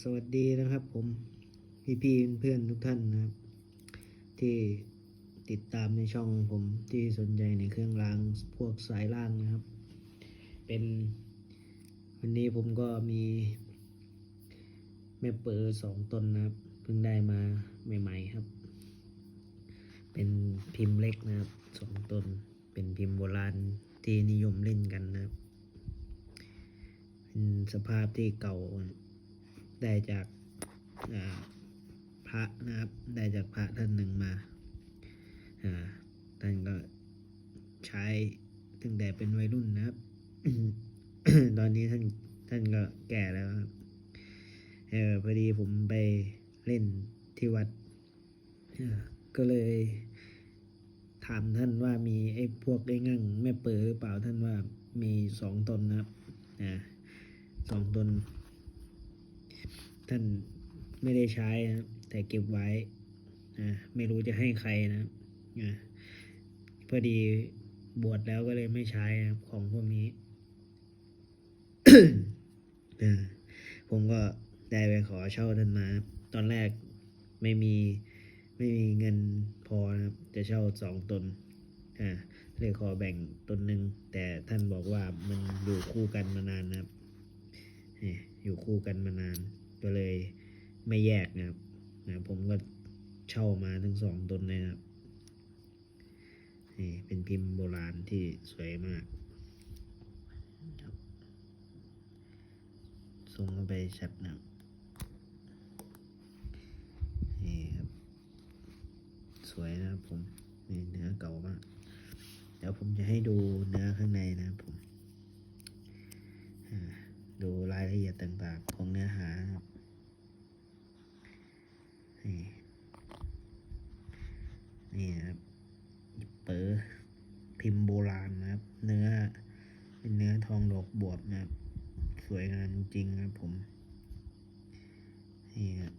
สวัสดีนะครับผมพี่พี่เพื่อนทุกท่านนะครับ ที่ติดตามในช่องผมที่สนใจในเครื่องรางพวกสายล่างนะครับ เป็นวันนี้ผมก็มีแม่เปิดสองตนนะครับเพิ่งได้มาใหม่ ๆครับ เป็นพิมพ์เล็กนะครับสองตนเป็นพิมพ์โบราณที่นิยมเล่นกันนะครับ เป็นสภาพที่เก่า ได้จากาพระนะครับ ได้จากพระท่านหนึ่งมาาท่านก็ใช้ตั้งแต่เป็นวัยรุ่นนะครับ ตอนนี้ท่านท่านก็แก่แล้วครับเออพอดีผมไปเล่นที่วัด ก็เลยถามท่านว่ามีไอ้พวกไอ้งั่งแม่เปิดหรือเปล่าท่านว่ามีสองตนนะครับสองตน ท่านไม่ได้ใช้นะแต่เก็บไว้นะไม่รู้จะให้ใครนะนะพอดีบวชแล้วก็เลยไม่ใช้นะของพวกนี้นะผมก็ได้ไปขอเช่าท่านมา ตอนแรกไม่มีไม่มีเงินพอนะครับ จะเช่าสองตนอ่าเลยขอแบ่งตนหนึ่งแต่ท่านบอกว่ามันอยู่คู่กันมานานนะครับอยู่คู่กันมานาน ก็เลยไม่แยกนะครับนะผมก็เช่ามาทั้งสองตนเลยนะครับนี่เป็นพิมพ์โบราณที่สวยมากส่งเข้าไปชัดนะครับนี่ครับสวยนะครับผมนี่เนื้อเก่ามากเดี๋ยวผมจะให้ดูเนื้อข้างในนะครับผมดูรายละเอียดต่างๆ ของเนื้อหาครับ นี่นี่นะครับเปิดพิมพ์โบราณนะครับ เนื้อเป็นเนื้อทองดอกบวบนะครับ สวยงามจริงนะครับผม นี่ครับ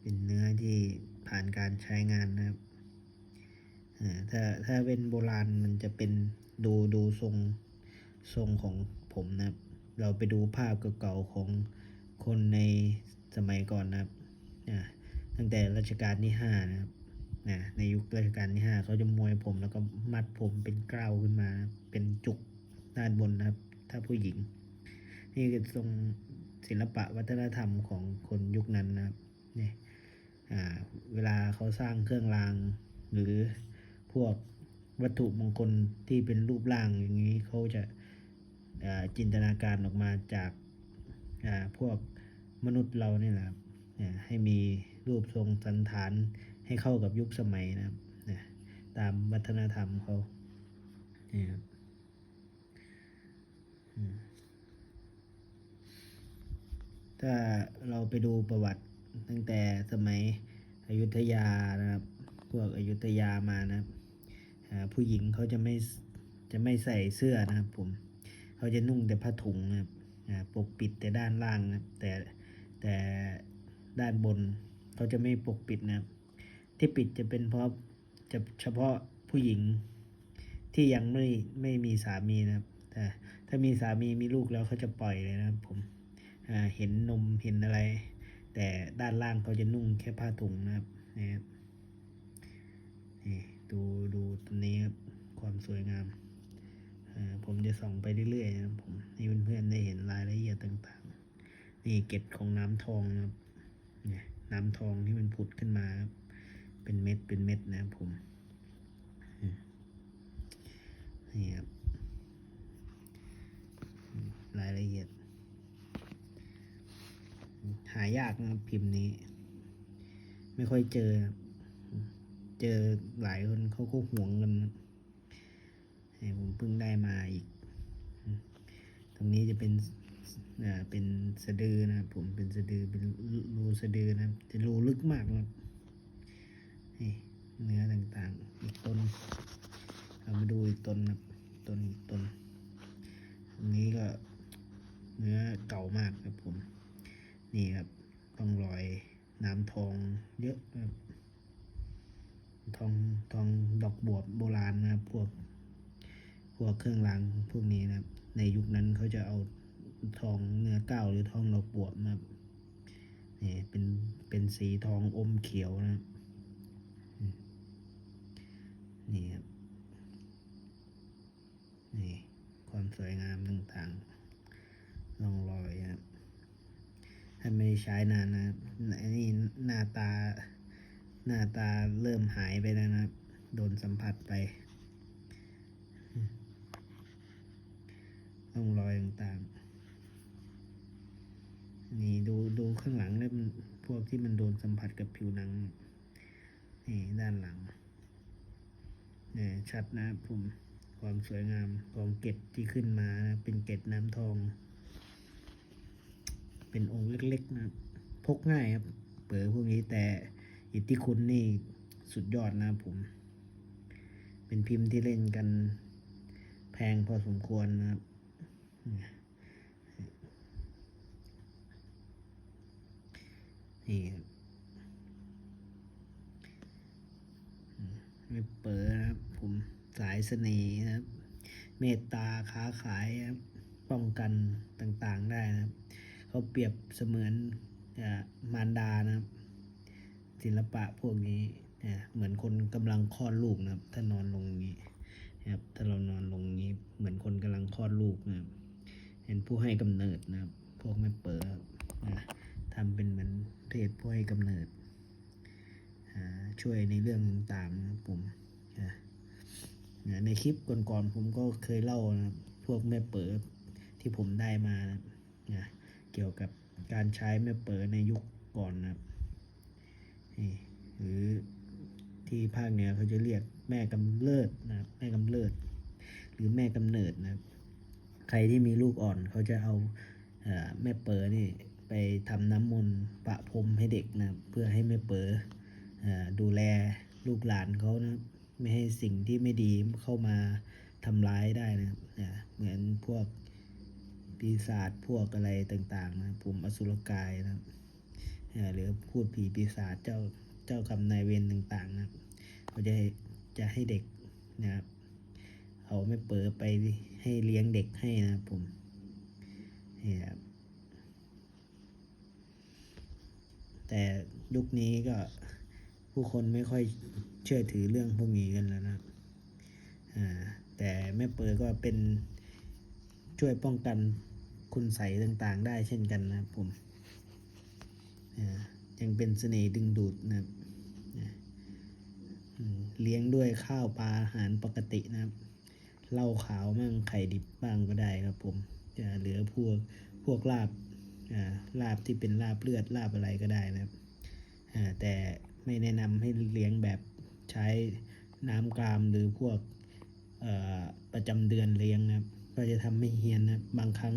เป็นเนื้อที่ผ่านการใช้งานนะครับถ้าถ้าเป็นโบราณมันจะเป็นดูดูทรงทรงของผมนะครับ เราไปดูภาพเก่าๆของ คนในสมัยก่อนนะครับตั้งแต่รัชกาลที่ห้านะครับในยุครัชกาลที่ห้าเขาจะมวยผมแล้วก็มัดผมเป็นเกล้าวขึ้นมา เป็นจุกด้านบนนะครับ ถ้าผู้หญิง นี่คือทรงศิลปะวัฒนธรรมของคนยุคนั้นนะครับนี่อ่าเวลาเขาสร้างเครื่องราง หรือพวกวัตถุมงคลที่เป็นรูปร่างอย่างนี้เขาจะอ่าจินตนาการออกมาจากอ่าพวก มนุษย์เราเนี่ยแหละครับให้มีรูปทรงสันฐานให้เข้ากับยุคสมัยนะครับตามวัฒนธรรมเขานี่ครับถ้าเราไปดูประวัติตั้งแต่สมัยอยุธยานะครับ พวกอยุธยามานะครับผู้หญิงเขาจะไม่จะไม่ใส่เสื้อนะครับผม เขาจะนุ่งแต่ผ้าถุงนะครับปกปิดแต่ด้านล่างนะครับแต่ แต่ด้านบนเขาจะไม่ปกปิดนะครับ ที่ปิดจะเป็นเพราะจะเฉพาะผู้หญิงที่ยังไม่ไม่มีสามีนะครับ แต่ถ้ามีสามีมีลูกแล้วเขาจะปล่อยเลยนะครับผมเห็นนมเห็นอะไร แต่ด้านล่างเขาจะนุ่งแค่ผ้าถุงนะครับนะครับนี่ดูดูตัวนี้ครับความสวยงามผมจะส่องไปเรื่อยๆนะครับผมให้เพื่อนๆได้เห็นรายละเอียดต่างๆ นี่เกล็ดของน้ำทองนะครับเนี่ยน้ำทองที่มันผุดขึ้นมาครับเป็นเม็ดเป็นเม็ดนะครับผมนี่ครับรายละเอียด หายากนะพิมพ์นี้ ไม่ค่อยเจอ เจอหลายคนเขาก็ห่วงกันให้ผมเพิ่งได้มาอีก ตรงนี้จะเป็น เป็นสะดือนะครับผมเป็นสะดือเป็นรูสะดือนะครับจะรูลึกมากนะครับนี่เนื้อต่างๆ อีกต้นเรามาดูอีกต้นนะครับต้นอีกต้นตรงนี้ก็เนื้อเก่ามากครับผม นี่ครับต้องรอยน้ำทองเยอะครับทองทองดอกบวบโบราณนะครับพวกพวกเครื่องรางพวกนี้นะครับในยุคนั้นเขาจะเอา ทองเนื้อเก้าหรือทองดอกบวบนะครับนี่เป็นเป็นสีทองอมเขียวนะนี่ครับนี่ความสวยงามต่างๆร่องรอยนะครับถ้าไม่ได้ใช้นานนะครับอันนี้หน้าตาหน้าตาเริ่มหายไปแล้วนะครับ โดนสัมผัสไปร่องรอยต่างๆ นี่ดูดูข้างหลังเนี่ยมันพวกที่มันโดนสัมผัสกับผิวหนัง นี่ด้านหลังเนี่ยชัดนะครับผมความสวยงามของเกล็ดที่ขึ้นมานะเป็นเกล็ดน้ำทอง เป็นองค์เล็กๆนะพกง่ายครับ เปิดพวกนี้แต่อิทธิคุณนี่สุดยอดนะครับผม เป็นพิมพ์ที่เล่นกันแพงพอสมควรนะครับ นี่ครับอืมไม่เปิดนะครับ ผมสายเสน่ห์นะครับ เมตตาค้าขายครับ ป้องกันต่างๆได้นะครับ เขาเปรียบเสมือนอ่อมารดานะครับ ศิลปะพวกนี้นะเหมือนคนกำลังคลอดลูกนะครับ ถ้านอนลงนี้นะครับถ้าเรานอนลงนี้เหมือนคนกำลังคลอดลูกนะครับเป็นผู้ให้กำเนิดนะครับ พวกแม่เปิดนะทำเป็นเหมือน เทพผู้ให้กำเนิด ช่วยในเรื่องต่างๆนะครับผมนะนะในคลิปก่อนๆผมก็เคยเล่านะพวกแม่เปิดที่ผมได้มานะเกี่ยวกับการใช้แม่เปิดในยุคก่อนนะนี่หรือที่ภาคเหนือเขาจะเรียกแม่กำเริดนะแม่กำเริด หรือแม่กำเนิดนะใครที่มีลูกอ่อนเขาจะเอาอแม่เป๋อนี่ ไปทำน้ำมนต์ประพรมให้เด็กนะเพื่อให้แม่เป๋อเอดูแลลูกหลานเขานะไม่ให้สิ่งที่ไม่ดีเข้ามาทำร้ายได้นะเนี่ยเหมือนพวกปีศาจพวกอะไรต่างๆนะผมอสุรกายนะหรือพูดผีปีศาจเจ้าเจ้ากรรมนายเวรต่างๆนะเขาจะจะให้เด็กนะครับเอาไม่เปิดไปให้เลี้ยงเด็กให้นะผมนี่ครับ แต่ยุคนี้ก็ผู้คนไม่ค่อยเชื่อถือเรื่องพวกนี้กันแล้วนะแต่แม่เปิดก็เป็นช่วยป้องกันคุณใสต่างๆ ได้เช่นกันนะครับผมยังเป็นเสน่ห์ดึงดูดนะครับเลี้ยงด้วยข้าวปลาอาหารปกตินะครับเหล้าขาวมั่งไข่ดิบบ้างก็ได้ครับผมจะเหลือพวกพวกลาบ ลาบที่เป็นลาบเลือดลาบอะไรก็ได้นะครับแต่ไม่แนะนำให้เลี้ยงแบบใช้น้ำกรามหรือพวกประจำเดือนเลี้ยงนะครับก็จะทำให้เฮียนนะบางครั้ง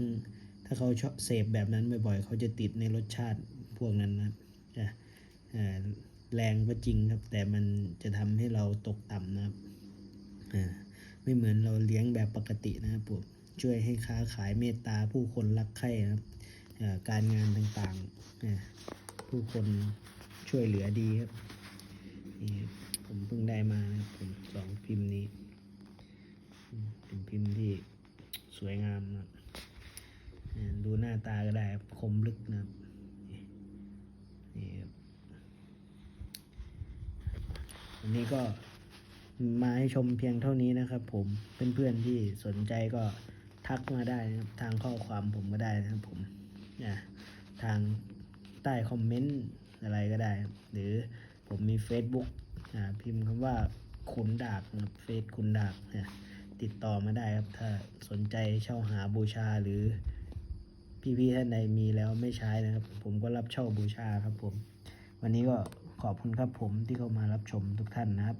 ถ้าเขาชอบเสพแบบนั้นบ่อยๆเขาจะติดในรสชาติพวกนั้นนะจะแรงก็จริงครับ แต่มันจะทำให้เราตกต่ำนะครับไม่เหมือนเราเลี้ยงแบบปกตินะครับผมช่วยให้ค้าขายเมตตาผู้คนรักใคร่นะครับ การงานต่างๆ ผู้คนช่วยเหลือดีครับนี่ผมเพิ่งได้มานะผมสองพิมพ์นี้ เป็นพิมพ์ที่สวยงามนะดูหน้าตาก็ได้คมลึกนะนี่นี่ครับวันนี้ก็มาให้ชมเพียงเท่านี้นะครับผมเพื่อนๆที่สนใจก็ทักมาได้นะครับทางข้อความผมก็ได้นะครับผม อ่าทางใต้คอมเมนต์อะไรก็ได้ หรือผมมี Facebook อ่าพิมพ์คำว่าขุนดาบเฟซขุนดาบนี่ยติดต่อมาได้ครับ ถ้าสนใจเช่าหาบูชาหรือพี่ๆท่านใดมีแล้วไม่ใช้นะครับ ผมก็รับเช่าบูชาครับผม วันนี้ก็ขอบคุณครับผมที่เข้ามารับชมทุกท่านนะครับ